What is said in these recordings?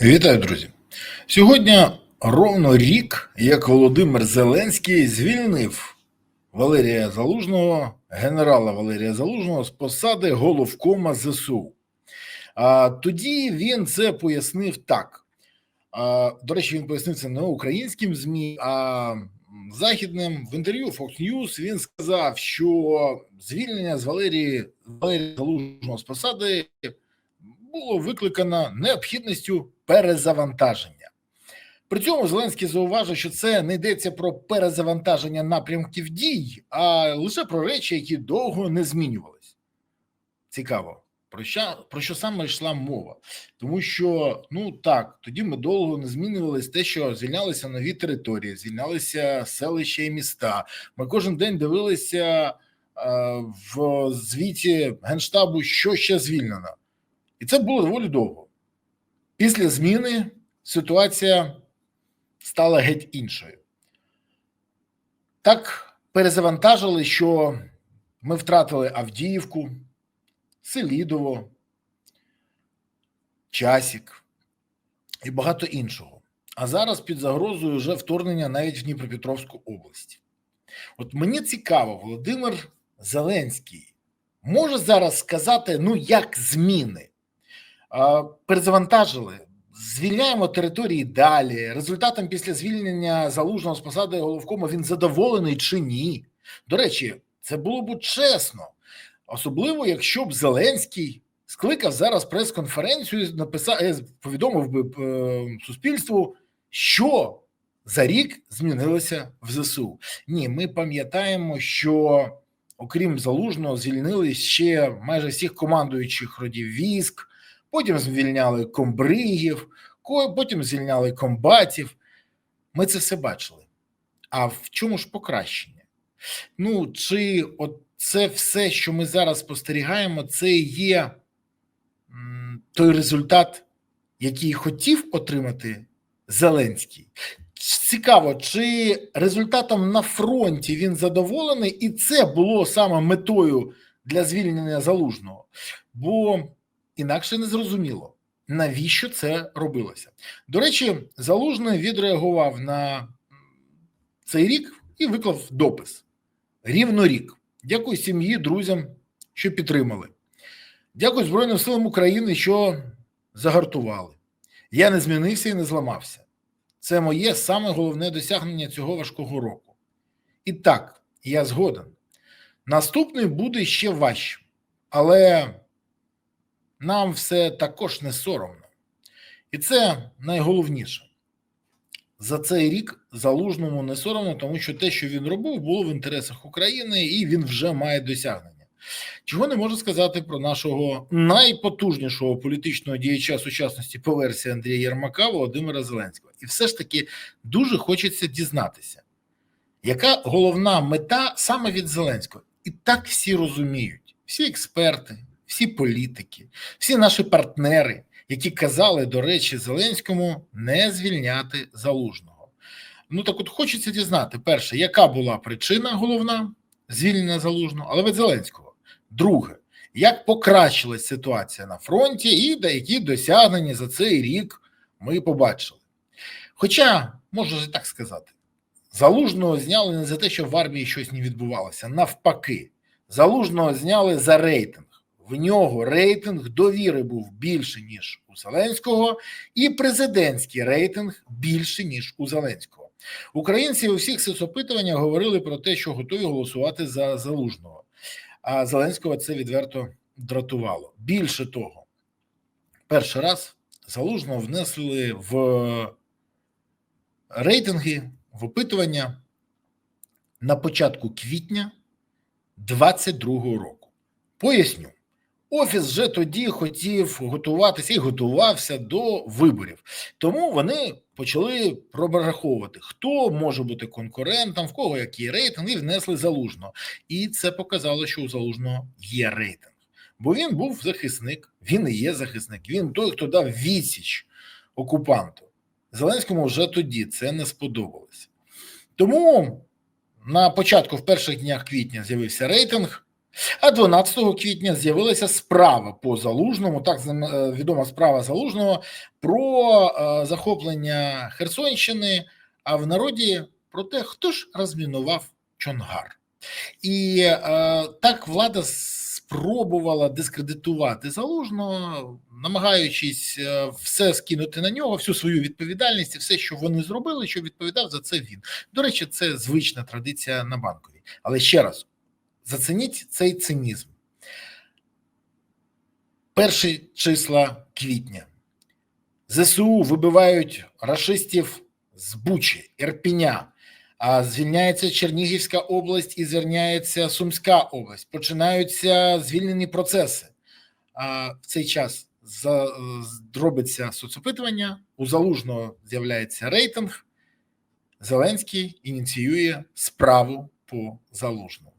Вітаю, друзі! Сьогодні ровно рік, як Володимир Зеленський звільнив Валерія Залужного, генерала Валерія Залужного з посади головкома ЗСУ. А тоді він це пояснив так. А, до речі, він пояснив це не українським ЗМІ, а західним в інтерв'ю Fox News він сказав, що звільнення з Валерії Валерія Залужного з посади було викликано необхідністю перезавантаження. При цьому Зеленський зауважив, що це не йдеться про перезавантаження напрямків дій, а лише про речі, які довго не змінювались. Цікаво, про що, про що саме йшла мова? Тому що, ну так, тоді ми довго не змінювалися те, що звільнялися нові території, звільнялися селища і міста. Ми кожен день дивилися е, в звіті Генштабу, що ще звільнено. І це було доволі довго. Після зміни ситуація стала геть іншою. Так перезавантажили, що ми втратили Авдіївку, Селідово, Часік і багато іншого. А зараз під загрозою вже вторгнення навіть в Дніпропетровську область. От мені цікаво, Володимир Зеленський може зараз сказати, ну як зміни? Перезавантажили, звільняємо території далі. Результатом після звільнення залужного з посади головкома він задоволений чи ні. До речі, це було б чесно, особливо якщо б Зеленський скликав зараз прес-конференцію, написав, е, повідомив би е, суспільству, що за рік змінилося в ЗСУ. Ні, ми пам'ятаємо, що окрім залужного звільнили ще майже всіх командуючих родів військ потім звільняли комбригів, потім звільняли комбатів. Ми це все бачили. А в чому ж покращення? Ну, чи от це все, що ми зараз спостерігаємо, це є той результат, який хотів отримати Зеленський. Цікаво, чи результатом на фронті він задоволений, і це було саме метою для звільнення залужного. Бо інакше не зрозуміло, навіщо це робилося. До речі, залужний відреагував на цей рік і виклав допис рівно рік. Дякую сім'ї, друзям, що підтримали. Дякую Збройним силам України, що загартували. Я не змінився і не зламався. Це моє саме головне досягнення цього важкого року. І так, я згоден. Наступний буде ще важче, але нам все також не соромно. І це найголовніше. За цей рік залужному не соромно, тому що те, що він робив, було в інтересах України, і він вже має досягнення. Чого не можу сказати про нашого найпотужнішого політичного діяча сучасності по версії Андрія Єрмака Володимира Зеленського. І все ж таки дуже хочеться дізнатися, яка головна мета саме від Зеленського? І так всі розуміють, всі експерти, всі політики, всі наші партнери, які казали, до речі, Зеленському не звільняти залужного. Ну так от хочеться дізнати: перше, яка була причина головна звільнення залужного, але від Зеленського. Друге, як покращилась ситуація на фронті, і які досягнення за цей рік ми побачили. Хоча, можна ж так сказати, залужного зняли не за те, що в армії щось не відбувалося. Навпаки, залужного зняли за рейтинг в нього рейтинг довіри був більше ніж у Зеленського, і президентський рейтинг більше ніж у Зеленського. Українці у всіх соцопитуваннях говорили про те, що готові голосувати за залужного. А Зеленського це відверто дратувало. Більше того, перший раз залужного внесли в рейтинги в опитування на початку квітня 22-го року. Поясню. Офіс вже тоді хотів готуватися і готувався до виборів, тому вони почали прораховувати, хто може бути конкурентом, в кого який рейтинг, і внесли залужного. І це показало, що у залужного є рейтинг, бо він був захисник, він і є захисник. Він той, хто дав відсіч окупанту. Зеленському вже тоді це не сподобалося. Тому на початку, в перших днях квітня, з'явився рейтинг. А 12 квітня з'явилася справа по залужному, так е, відома справа залужного про е, захоплення Херсонщини, а в народі про те, хто ж розмінував Чонгар. І е, так влада спробувала дискредитувати залужного, намагаючись е, все скинути на нього, всю свою відповідальність і все, що вони зробили, що відповідав за це він. До речі, це звична традиція на банковій. Але ще раз зацініть цей цинізм. Перші числа квітня ЗСУ вибивають рашистів з Бучі, Ірпіня, звільняється Чернігівська область і звільняється Сумська область. Починаються звільнені процеси. В цей час за, з- соцопитування, у залужного з'являється рейтинг. Зеленський ініціює справу по залужному.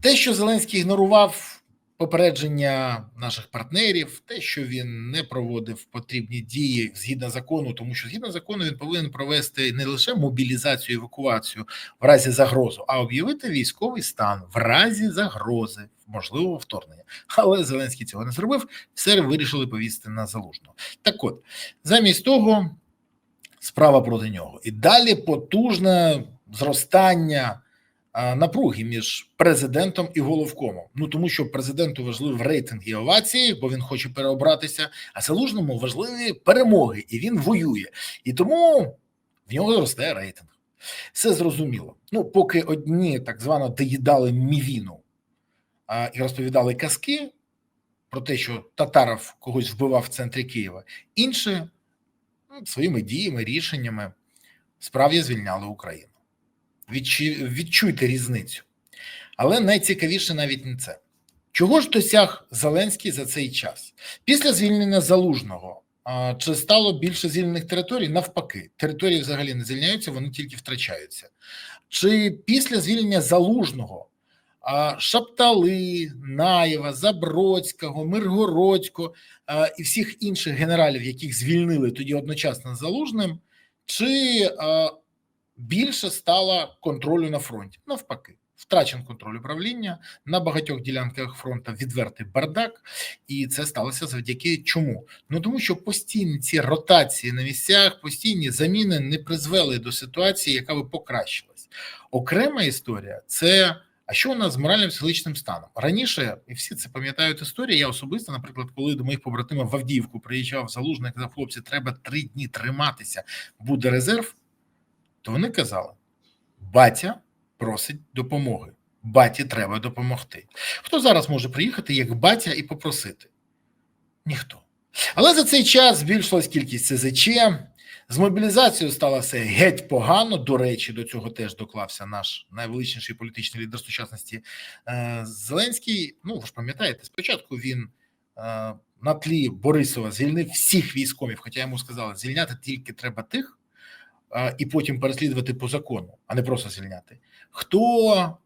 Те, що Зеленський ігнорував попередження наших партнерів, те, що він не проводив потрібні дії згідно закону, тому що згідно закону він повинен провести не лише мобілізацію, евакуацію в разі загрози, а об'явити військовий стан в разі загрози, можливого вторгнення. Але Зеленський цього не зробив. Все вирішили повісити на залужного. Так от, замість того, справа проти нього. І далі потужне зростання напруги між президентом і головкомом. Ну тому що президенту важливі рейтинг і овації, бо він хоче переобратися, а залужному важливі перемоги, і він воює. І тому в нього зростає рейтинг. Все зрозуміло. Ну, поки одні так звано доїдали мівіну а, і розповідали казки про те, що Татаров когось вбивав в центрі Києва, інші ну, своїми діями, рішеннями справді звільняли Україну. Відчу- Відчуйте різницю. Але найцікавіше навіть не це. Чого ж досяг Зеленський за цей час? Після звільнення залужного чи стало більше звільнених територій? Навпаки, території взагалі не звільняються, вони тільки втрачаються. Чи після звільнення залужного Шаптали, Наєва, Забродського, Миргородського і всіх інших генералів, яких звільнили тоді одночасно залужним, чи більше стало контролю на фронті? Навпаки, втрачен контроль управління на багатьох ділянках фронту відвертий бардак, і це сталося завдяки чому? Ну тому що постійні ці ротації на місцях, постійні заміни не призвели до ситуації, яка би покращилась. Окрема історія це. А що у нас з моральним психологічним станом? Раніше, і всі це пам'ятають історію. Я особисто, наприклад, коли до моїх побратимів в Авдіївку приїжджав залужник, казав, хлопці, треба три дні триматися, буде резерв. То вони казали: батя просить допомоги, баті треба допомогти. Хто зараз може приїхати як батя і попросити? Ніхто. Але за цей час збільшилась кількість СЗЧ. З мобілізацією сталося геть погано. До речі, до цього теж доклався наш найвеличніший політичний лідер сучасності е, Зеленський. Ну, ви ж пам'ятаєте, спочатку він е, на тлі Борисова звільнив всіх військомів, хоча йому сказали, звільняти тільки треба тих, і потім переслідувати по закону, а не просто звільняти. Хто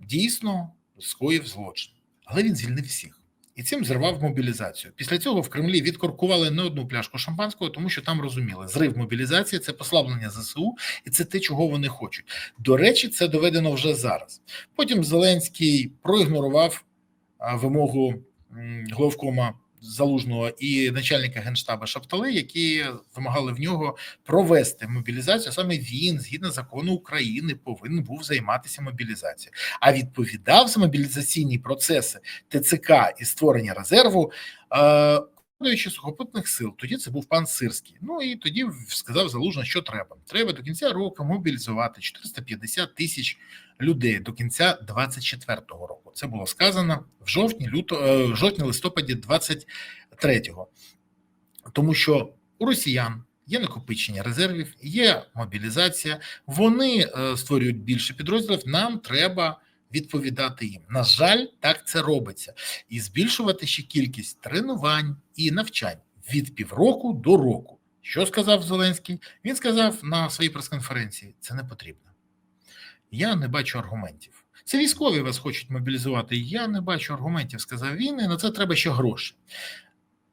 дійсно скоїв злочин, але він звільнив всіх. І цим зривав мобілізацію. Після цього в Кремлі відкоркували не одну пляшку шампанського, тому що там розуміли, зрив мобілізації це послаблення ЗСУ, і це те, чого вони хочуть. До речі, це доведено вже зараз. Потім Зеленський проігнорував вимогу головкома залужного і начальника генштаба Шаптали, які вимагали в нього провести мобілізацію. Саме він, згідно закону України, повинен був займатися мобілізацією, а відповідав за мобілізаційні процеси ТЦК і створення резерву. Е, Командуючи сухопутних сил, тоді це був пан Сирський. Ну і тоді сказав залужно, що треба. Треба до кінця року мобілізувати 450 тисяч людей до кінця 24-го року. Це було сказано в жовтні, люто, е, в жовтні листопаді 23-го. Тому що у росіян є накопичення резервів, є мобілізація. Вони е, створюють більше підрозділів. Нам треба відповідати їм. На жаль, так це робиться, і збільшувати ще кількість тренувань і навчань від півроку до року. Що сказав Зеленський? Він сказав на своїй прес-конференції: це не потрібно. Я не бачу аргументів. Це військові вас хочуть мобілізувати. Я не бачу аргументів, сказав він. І на це треба ще гроші.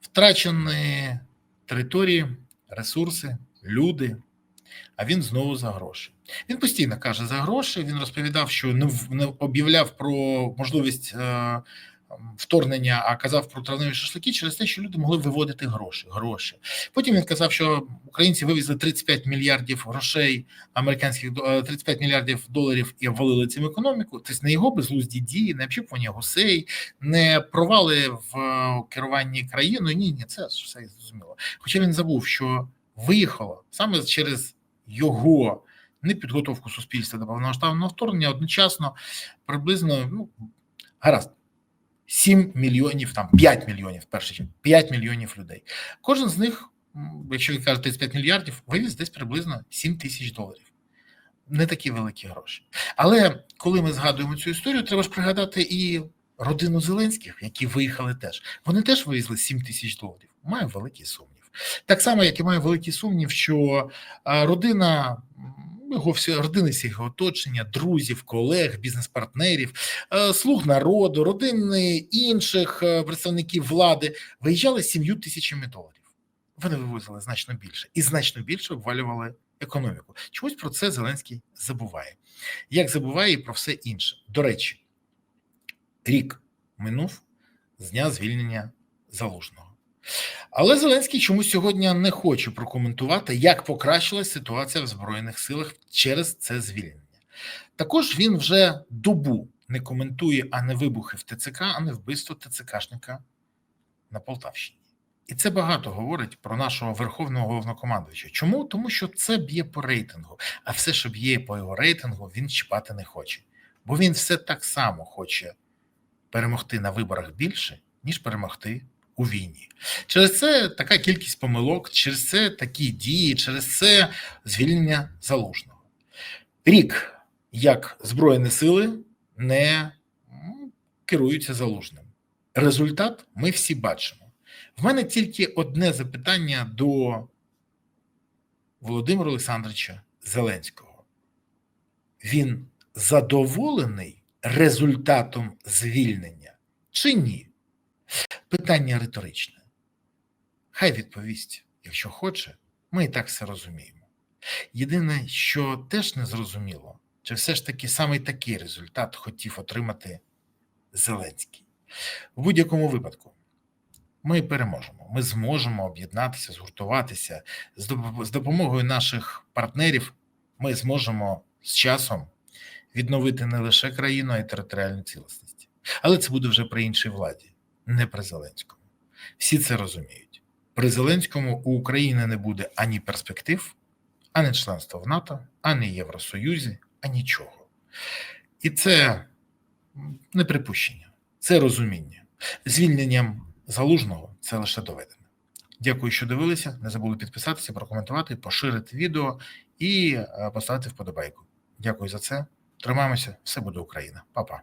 Втрачені території, ресурси, люди. А він знову за гроші. Він постійно каже за гроші. Він розповідав, що не, не об'являв про можливість е, вторгнення, а казав про травневі шашлики через те, що люди могли виводити гроші. Гроші. Потім він казав, що українці вивезли 35 мільярдів грошей американських 35 мільярдів доларів і обвалили цим економіку. Тобто не його безглузді дії, не общіпування гусей, не провали в е, керуванні країною. Ні, ні, це все зрозуміло. Хоча він забув, що виїхало саме через його непідготовку суспільства до повномасштабного вторгнення одночасно приблизно ну гаразд. 7 мільйонів, там 5 мільйонів, перше 5 мільйонів людей. Кожен з них, якщо він каже 35 мільярдів, вивіз десь приблизно 7 тисяч доларів. Не такі великі гроші. Але коли ми згадуємо цю історію, треба ж пригадати і родину Зеленських, які виїхали теж. Вони теж вивезли 7 тисяч доларів. Маю великий сумнів. Так само, як і маю великий сумнів, що родина його всі родини його оточення, друзів, колег, бізнес-партнерів, е, слуг народу, родини інших е, представників влади виїжджали сім'ю тисячами доларів. Вони вивозили значно більше і значно більше обвалювали економіку. Чогось про це Зеленський забуває, як забуває і про все інше. До речі, рік минув з дня звільнення залужного. Але Зеленський чомусь сьогодні не хоче прокоментувати, як покращилась ситуація в Збройних силах через це звільнення. Також він вже добу не коментує а не вибухи в ТЦК, а не вбивство ТЦКшника на Полтавщині. І це багато говорить про нашого верховного головнокомандуюча. Чому? Тому що це б'є по рейтингу, а все, що б'є по його рейтингу, він чіпати не хоче. Бо він все так само хоче перемогти на виборах більше, ніж перемогти у війні. Через це така кількість помилок, через це такі дії, через це звільнення залужного. Рік, як Збройні сили не керуються залужним. Результат ми всі бачимо. В мене тільки одне запитання до Володимира Олександровича Зеленського. Він задоволений результатом звільнення чи ні? Питання риторичне. Хай відповість, якщо хоче, ми і так все розуміємо. Єдине, що теж не зрозуміло, чи все ж таки саме такий результат хотів отримати Зеленський. В будь-якому випадку ми переможемо. Ми зможемо об'єднатися, згуртуватися з допомогою наших партнерів. Ми зможемо з часом відновити не лише країну, а й територіальну цілісність. Але це буде вже при іншій владі не при Зеленському. Всі це розуміють. При Зеленському у України не буде ані перспектив, ані членства в НАТО, ані Євросоюзі, а нічого. І це не припущення, це розуміння. Звільненням залужного це лише доведено. Дякую, що дивилися. Не забули підписатися, прокоментувати, поширити відео і е, поставити вподобайку. Дякую за це. Тримаємося, все буде Україна, Па-па.